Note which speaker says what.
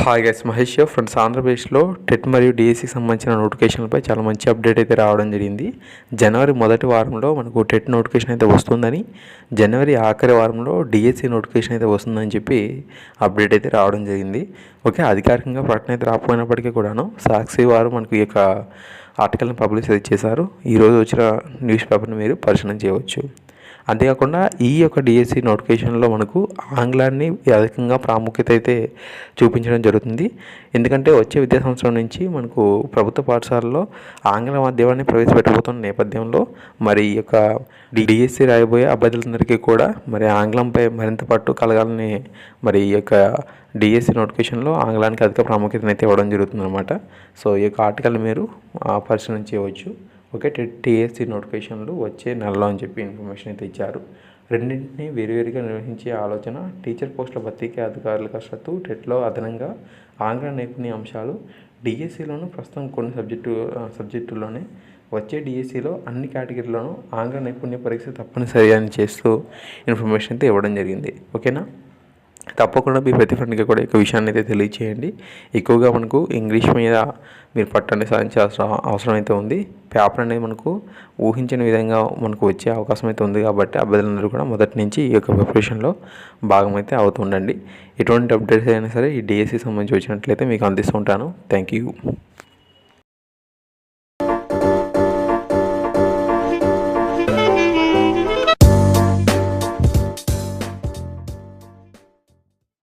Speaker 1: Hi guys Mahesh friends ఆంధ్రప్రదేశ్లో TET మరియు డిఎస్సికి సంబంధించిన నోటిఫికేషన్లపై చాలా మంచి అప్డేట్ అయితే రావడం జరిగింది. జనవరి మొదటి వారంలో మనకు టెట్ నోటిఫికేషన్ అయితే వస్తుందని జనవరి ఆఖరి వారంలో డిఎస్సి నోటిఫికేషన్ అయితే వస్తుందని చెప్పి అప్డేట్ అయితే రావడం జరిగింది. ఓకే అధికారికంగా ప్రకటన అయితే రాకపోయినప్పటికీ కూడాను సాక్షి వారు మనకు ఈ యొక్క ఆర్టికల్ని పబ్లిష్ చేశారు. ఈరోజు వచ్చిన న్యూస్ పేపర్ని మీరు పరిశీలన చేయవచ్చు. అంతేకాకుండా ఈ యొక్క డిఎస్సి నోటిఫికేషన్లో మనకు ఆంగ్లాన్ని అధికంగా ప్రాముఖ్యత అయితే చూపించడం జరుగుతుంది. ఎందుకంటే వచ్చే విద్యా సంవత్సరం నుంచి మనకు ప్రభుత్వ పాఠశాలలో ఆంగ్ల మాధ్యమాన్ని ప్రవేశపెట్టబోతున్న నేపథ్యంలో మరి ఈ యొక్క డిఎస్సి రాయబోయే అభ్యర్థులందరికీ కూడా మరి ఆంగ్లంపై మరింత పట్టు కలగాలని మరి ఈ యొక్క డిఎస్సి నోటిఫికేషన్లో ఆంగ్లానికి అధిక ప్రాముఖ్యతనైతే ఇవ్వడం జరుగుతుంది అనమాట సో ఈ యొక్క ఆర్టికల్ మీరు ఆ, పరిశీలన చేయవచ్చు. ఓకే టీఎస్సీ నోటిఫికేషన్లు వచ్చే నెలలో అని చెప్పి ఇన్ఫర్మేషన్ అయితే ఇచ్చారు. రెండింటినీ వేరువేరుగా నిర్వహించే ఆలోచన టీచర్ పోస్టుల భర్తీకి అధికారుల కసరత్తు టెట్లో అదనంగా ఆంగ్ల నైపుణ్య అంశాలు డిఎస్సిలోను ప్రస్తుతం కొన్ని సబ్జెక్టు సబ్జెక్టుల్లోనే వచ్చే డిఎస్సిలో అన్ని కేటగిరీలోనూ ఆంగ్ల నైపుణ్య పరీక్ష తప్పనిసరి అని చేస్తూ ఇన్ఫర్మేషన్ అయితే ఇవ్వడం జరిగింది. ఓకేనా? తప్పకుండా మీ ప్రతి ఫ్రెండ్కి కూడా ఈ విషయాన్ని అయితే తెలియచేయండి. ఎక్కువగా మనకు ఇంగ్లీష్ మీద మీరు పట్టండి సాధించాల్సిన అవసరం అయితే ఉంది. పేపర్ అనేది మనకు ఊహించిన విధంగా మనకు వచ్చే అవకాశం అయితే ఉంది కాబట్టి అభ్యర్థులందరూ కూడా మొదటి నుంచి ఈ యొక్క ప్రిపరేషన్లో భాగమైతే అవుతుండండి ఎటువంటి అప్డేట్స్ అయినా సరే ఈ డిఎస్సి సంబంధించి వచ్చినట్లయితే మీకు అందిస్తుంటాను థ్యాంక్ యూ